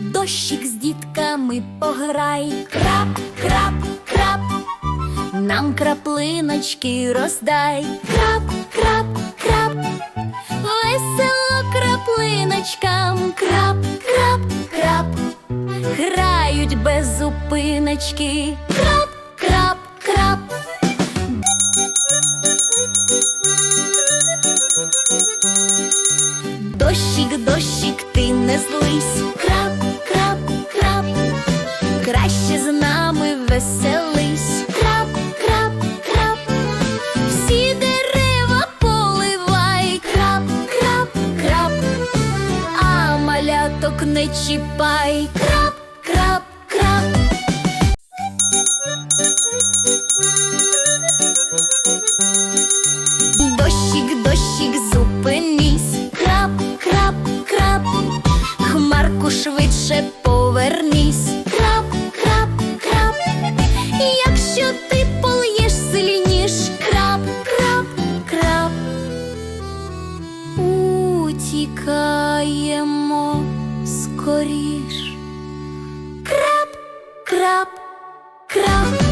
Дощик з дітками пограй, крап, крап, крап, нам краплиночки роздай, крап, крап, крап, весело краплиночкам, крап, крап, крап, грають без зупиночки, Дощик, ти не злись, крап, крап, крап, краще з нами веселись, крап, крап, крап, всі дерева поливай, крап, крап, крап, а маляток не чіпай, крап, швидше повернись, крап, крап, крап, якщо ти полиєш сильніш, крап, крап, крап, утікаємо скоріш, крап, крап.